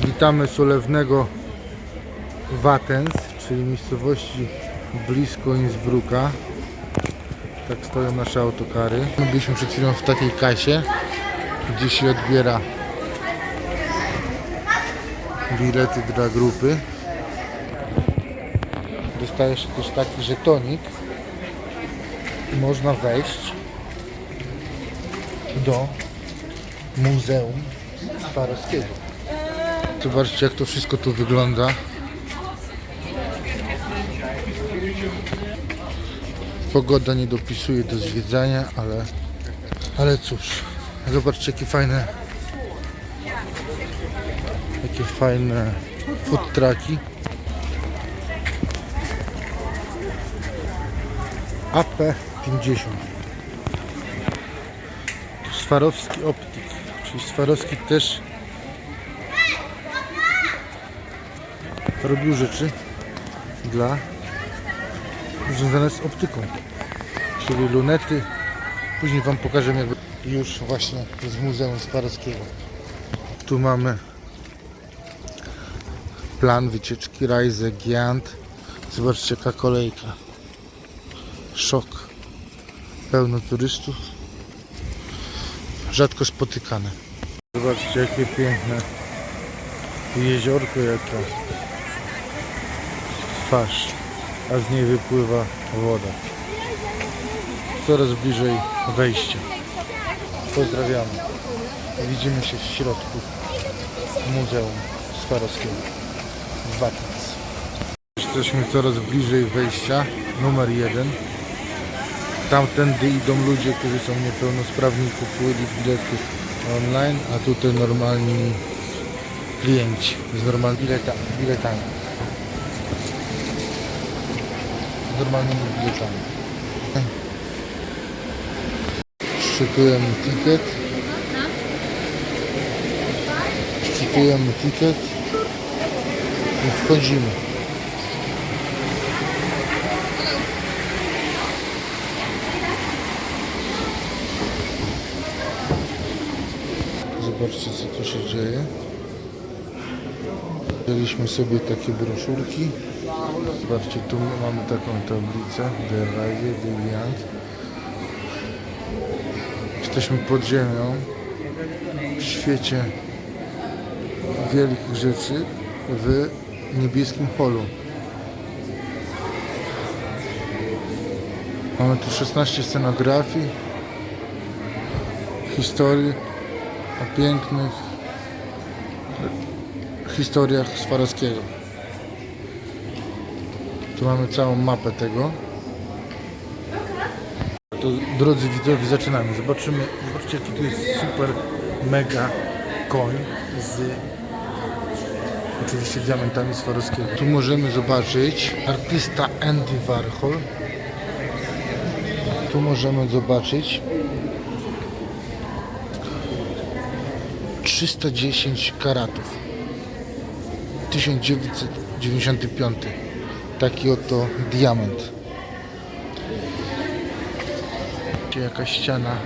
Witamy Solewnego Watens, czyli miejscowości blisko Innsbrucka. Tak stoją nasze autokary. My byliśmy przed chwilą w takiej kasie, gdzie się odbiera bilety dla grupy. Dostajesz też taki żetonik można wejść do Muzeum Zobaczcie jak to wszystko tu wygląda. Pogoda nie dopisuje do zwiedzania, ale, ale cóż, zobaczcie jakie fajne jakie fajne food trucki. AP50 Swarowski Optik, czyli Swarowski też robił rzeczy dla związane z optyką, czyli lunety. Później Wam pokażę jakby już właśnie z Muzeum Swarowskiego. Tu mamy plan wycieczki Reise Giant. Zobaczcie jaka kolejka. Szok. Pełno turystów. Rzadko spotykane. Zobaczcie jakie piękne jeziorko jaka twarz, a z niej wypływa woda. Coraz bliżej wejścia. Pozdrawiamy. Widzimy się w środku Muzeum Swarowskiego w Watens. Jesteśmy coraz bliżej wejścia numer jeden. Tamtędy idą ludzie, którzy są niepełnosprawni, kupili bilety online, a tutaj normalni klienci z normalnymi biletami. Z normalnymi biletami. Szykujemy ticket. Szykujemy ticket i wchodzimy. Zobaczcie co tu się dzieje. Wzięliśmy sobie takie broszurki. Zobaczcie, tu mamy taką tablicę The Rise, Beyond. Jesteśmy pod ziemią w świecie wielkich rzeczy w niebieskim holu. Mamy tu 16 scenografii, historii o pięknych historiach Swarowskiego. Tu mamy całą mapę tego. To drodzy widzowie zaczynamy. Zobaczymy, zobaczcie jaki tu jest super mega koń z oczywiście diamentami Swarowskiego. Tu możemy zobaczyć artysta Andy Warhol. Tu możemy zobaczyć 310 karatów 1995 taki oto diament. Gdzie jakaś ściana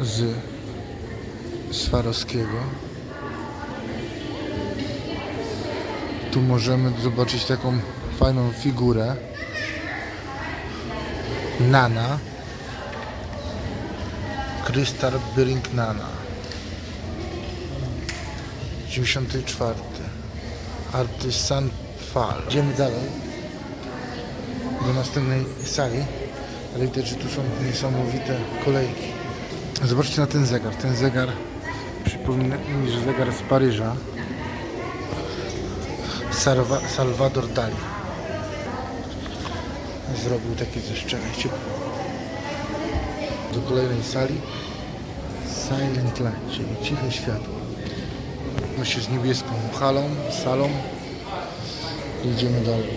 z Swarowskiego tu możemy zobaczyć taką fajną figurę. Nana. Krystal Byring Nana. 94 Artysan Fal. Idziemy dalej do następnej sali. Ale widać, że tu są niesamowite kolejki. Zobaczcie na ten zegar. Ten zegar przypomina mi, że zegar z Paryża. Salwa, Salvador Dali. Zrobił takie czekajcie do kolejnej sali. Silent Light, czyli ciche światło właśnie z niebieską halą, salą i idziemy dalej.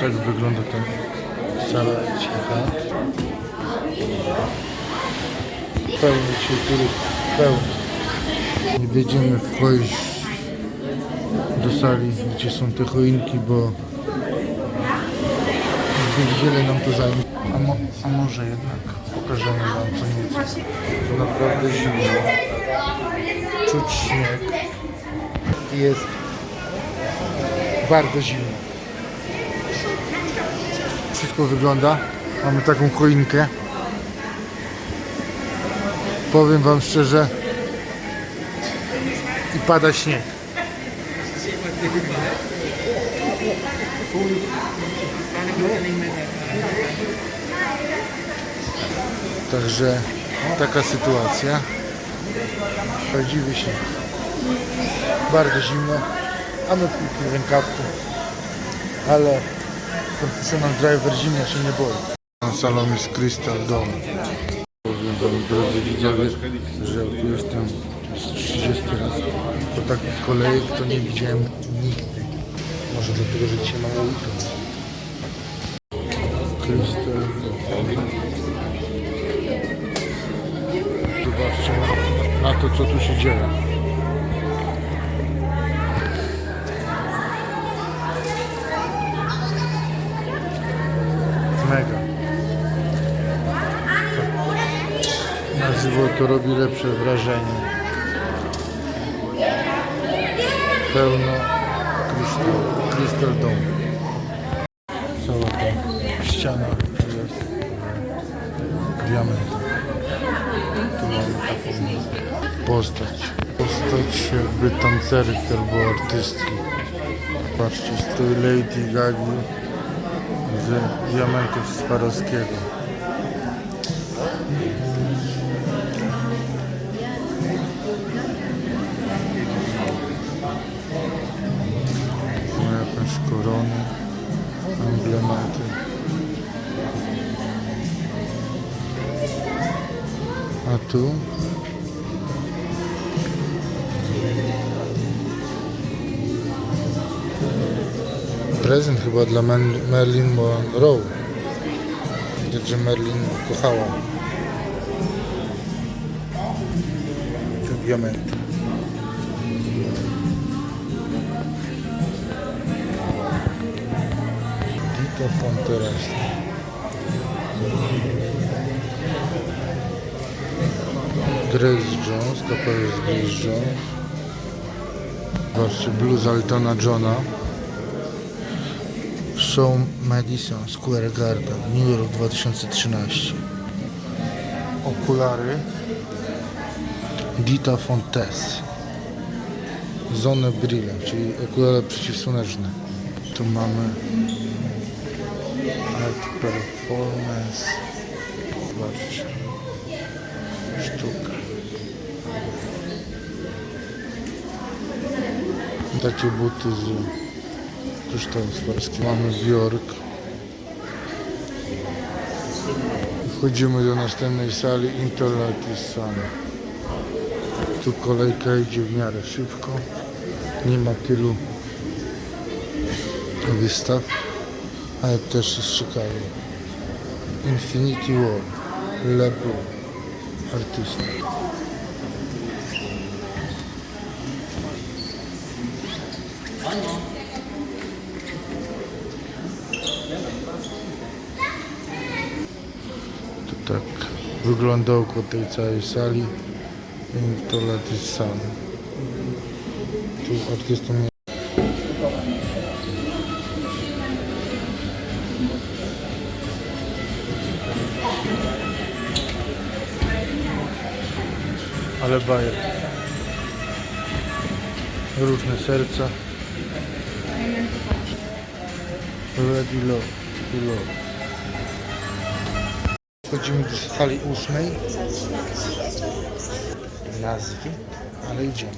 Tak wygląda ta sala cicha. Pełny dzisiaj turystów, pełny nie będziemy wchodzić do sali, gdzie są te choinki, bo Niewiele nam to zajmie. A, mo, a może jednak pokażemy wam co nieco. To naprawdę zimno. Czuć śnieg. Jest bardzo zimno. Wszystko wygląda. Mamy taką choinkę. Powiem wam szczerze. I pada śnieg. Także taka sytuacja. Prawdziwy śnieg. Bardzo zimno. A my w krótkim rękawku. Ale profesjonal driver zimno się nie boi. Salon jest Crystal Dome. Powiem wam, drodzy widzowie, że tu jestem z 30 raz. To takich kolejek to nie widziałem nigdy. Może dlatego, że dzisiaj mamy weekend. Crystal Dome. Zobaczcie na, to, co tu się dzieje. Mega. Na żywo to robi lepsze wrażenie. Pełno krystal, krystal dom. Postać. Postać jakby tancerki albo artystki. Patrzcie, stoi Lady Gagi z diamentów Swarowskiego. Ma jakąś koronę, emblematy. A tu? Prezent chyba dla Mer- Marilyn Monroe. Widać, że Merlin kochała. Te diamenty. Dito Fonteras. Grace Jones, kapelusz Grace Jones. Zobaczcie, bluz Altona Johna. Show Madison Square Garden, New York 2013. Okulary Dita Fontes. Zone Brille, czyli okulary przeciwsłoneczne. Tu mamy Art Performance. Zobaczcie. Sztuka. Takie buty z kryształu swarskiego. Mamy Bjork. Wchodzimy do następnej sali Interlatis Sun. Tu kolejka idzie w miarę szybko. Nie ma tylu wystaw, ale też jest ciekawie. Infinity War. Lebu. Artysta. To tak wygląda okło tej całej sali. I to jest sam. Tu jest Ale bajer. Różne serca. Ready love. love. Wchodzimy do sali ósmej. Nazwy, ale idziemy.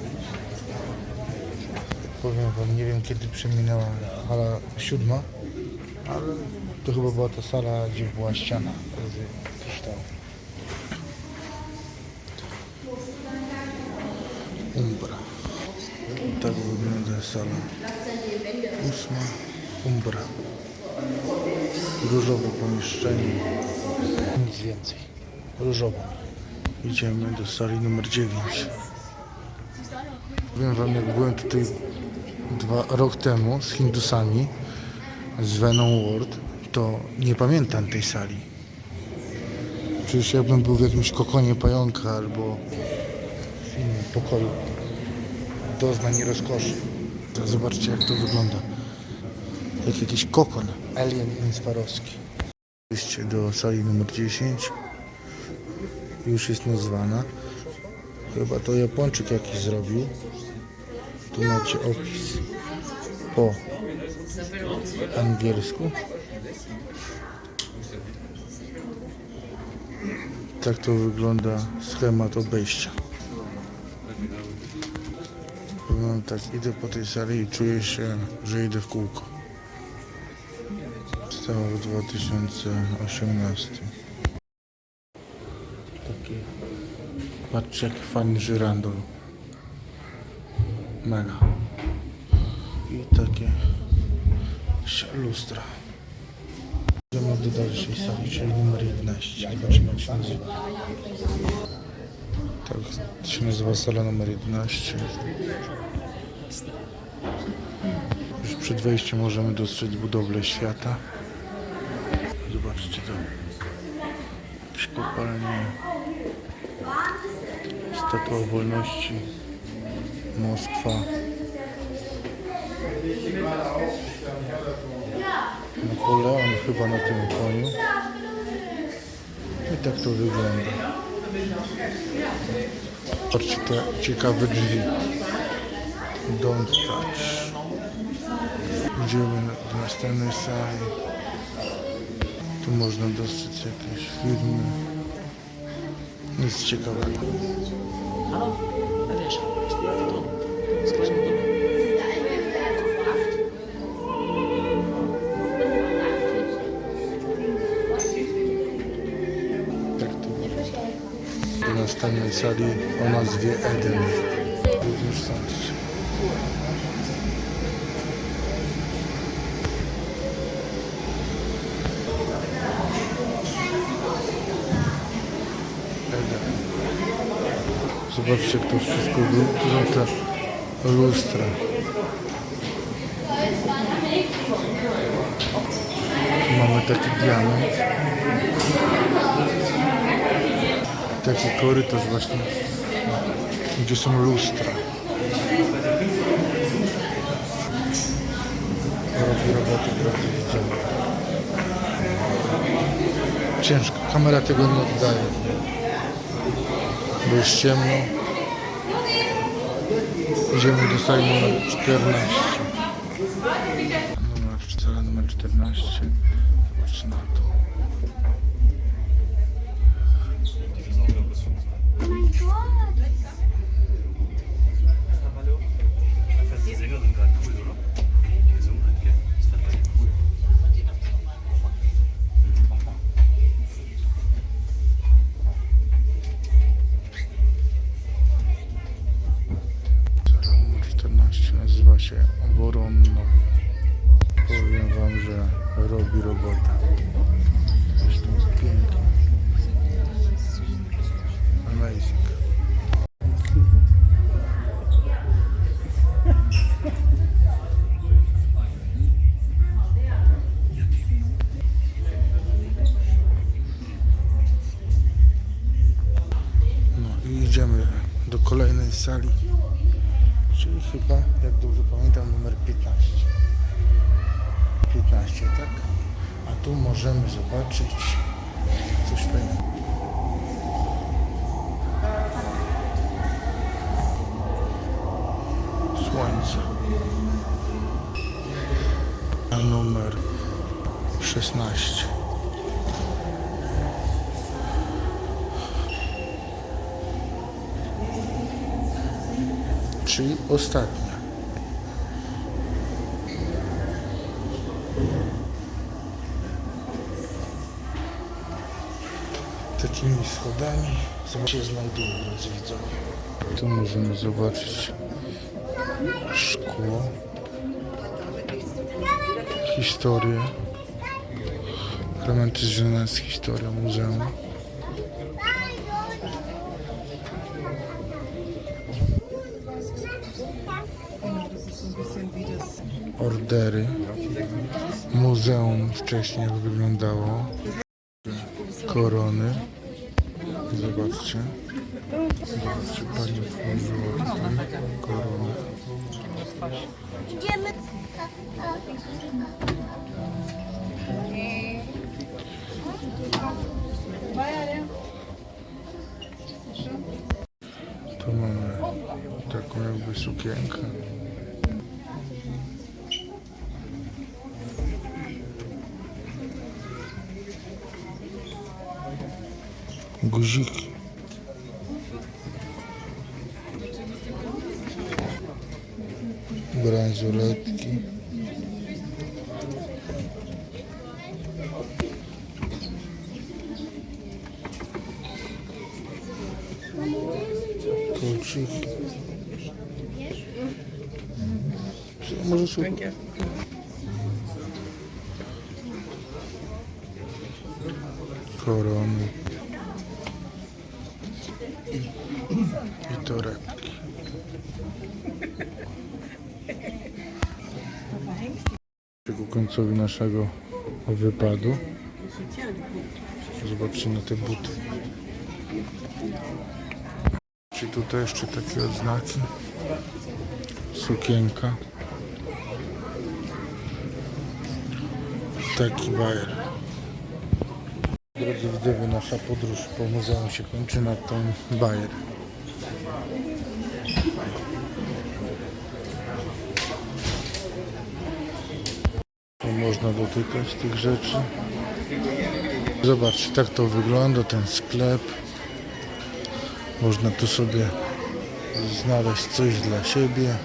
Powiem wam, nie wiem kiedy przeminęła hala siódma, ale to chyba była ta sala, gdzie była ściana. Umbra. Tak wygląda sala ósma. Umbra. Różowe pomieszczenie. Nic więcej. Różowo. Idziemy do sali numer 9. Powiem wam, jak byłem tutaj dwa, rok temu z Hindusami, z Venom World, to nie pamiętam tej sali. Przecież jakbym był w jakimś kokonie pająka albo w innym pokoju doznań i rozkoszy. To zobaczcie jak to wygląda. Jak jakiś kokon. Alien Inswarowski. Wejście do sali numer 10 już jest nazwana. Chyba to Japończyk jakiś zrobił. Tu macie opis po angielsku. Tak to wygląda schemat obejścia. Wygląda tak, idę po tej sali i czuję się, że idę w kółko. Stało w 2018. Taki, patrzcie jaki fajny żyrandol. Mega. I takie lustra. Idziemy do dalszej sali, czyli numer 11. Zobaczymy jak się nazywa. Tak się nazywa sala numer 11. Już przed wejściem możemy dostrzec budowlę świata. Zobaczcie to. Jakieś kopalnie. Statua Wolności. Moskwa. Napoleon chyba na tym koniu. I tak to wygląda. Patrzcie te ciekawe drzwi. Don't touch. Idziemy do następnej sali. Tu można dostrzec jakieś filmy. Nic ciekawego. Halo? Wiesz, to, skręć do Tak to wygląda. Do następnej sali o nazwie Eden. Również sądzić. Eden. Zobaczcie, jak to wszystko wygląda. Są te lustra. Mamy taki diament. Taki korytarz właśnie, gdzie są lustra. Robi roboty widziałem. Ciężko, kamera tego nie oddaje. Bo jest ciemno. Idziemy do numer 14. tu możemy zobaczyć coś fajnego. Słońce. Numer 16. Czyli ostatnia. Takimi schodami zobaczcie znajdują, drodzy widzowie. Tu możemy zobaczyć szkło, historię, elementy związane z historią muzeum. Ordery. Muzeum wcześniej jak wyglądało. Korony. Zobaczcie. Zobaczcie, pani tutaj koronę. Idziemy. Tu mamy taką jakby sukienkę. Guziki. Bransoletki. Kolczyki. Może sobie... Korony. I torebki. Ku końcowi naszego wypadu. Zobaczcie na te buty. Czy tutaj jeszcze takie odznaki? Sukienka. Taki bajer. Drodzy widzowie, nasza podróż po muzeum się kończy na ten bajer. Tu można dotykać tych rzeczy. Zobaczcie, tak to wygląda ten sklep. Można tu sobie znaleźć coś dla siebie.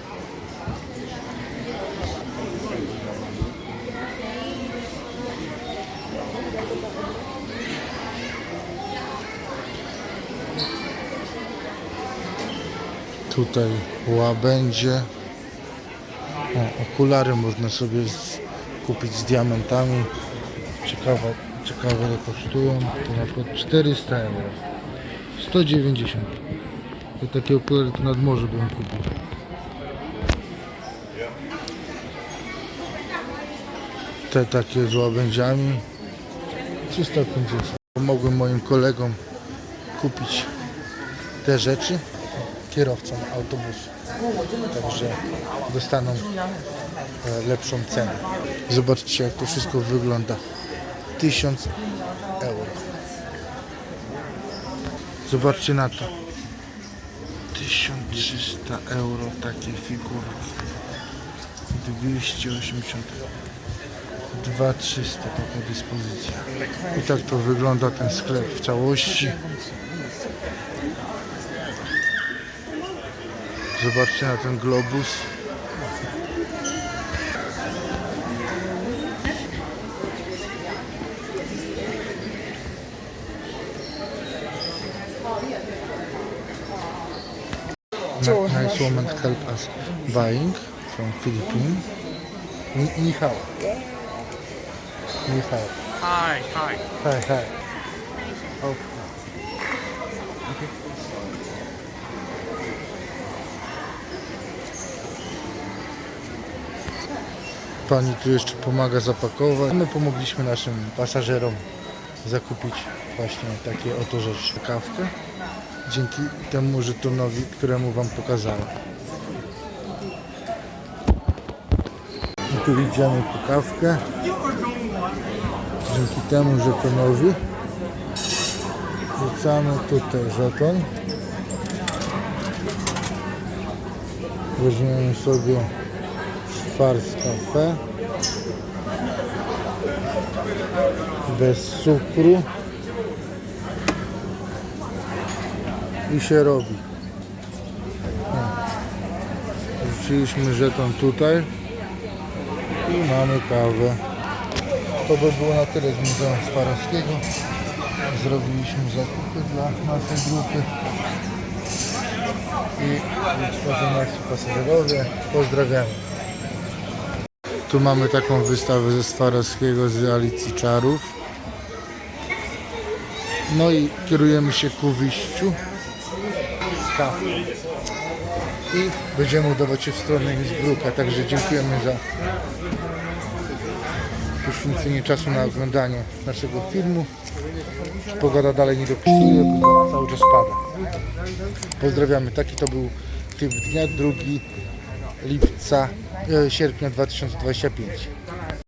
Tutaj łabędzie. O, okulary można sobie kupić z diamentami. Ciekawe, ciekawe ile kosztują. To na przykład 400 euro. 190. I takie okulary to nad morze bym kupił. Te takie z łabędziami 350. Pomogłem moim kolegom kupić te rzeczy kierowcom autobusu. Także dostaną e, lepszą cenę. Zobaczcie jak to wszystko wygląda. 1000 euro. Zobaczcie na to. 1300 euro takie figurki. 280 2300 taka dyspozycja. I tak to wygląda ten sklep w całości. Zobaczcie na ten globus. Nice woman help us buying from Philippines. Ni, ni hao. Ni hao. Hi, hi. Hi, hi. Oh. Pani tu jeszcze pomaga zapakować. My pomogliśmy naszym pasażerom zakupić właśnie takie oto rzeczy. Kawkę. Dzięki temu żetonowi, któremu Wam pokazałem. I tu idziemy po kawkę. Dzięki temu żetonowi wrzucamy tutaj żeton. Weźmiemy sobie Schwarz kafe bez cukru i się robi. Wrzuciliśmy żeton tutaj i mamy kawę. To by było na tyle z Muzeum Swarowskiego. Zrobiliśmy zakupy dla naszej grupy. I tworzą nasi pasażerowie. Pozdrawiamy. Tu mamy taką wystawę ze Swarowskiego z Alicji Czarów. No i kierujemy się ku wyjściu. I będziemy udawać się w stronę Innsbrucka, także dziękujemy za poświęcenie czasu na oglądanie naszego filmu. Pogoda dalej nie dopisuje, bo cały czas pada. Pozdrawiamy. Taki to był typ dnia, 2 lipca, e, sierpnia 2025.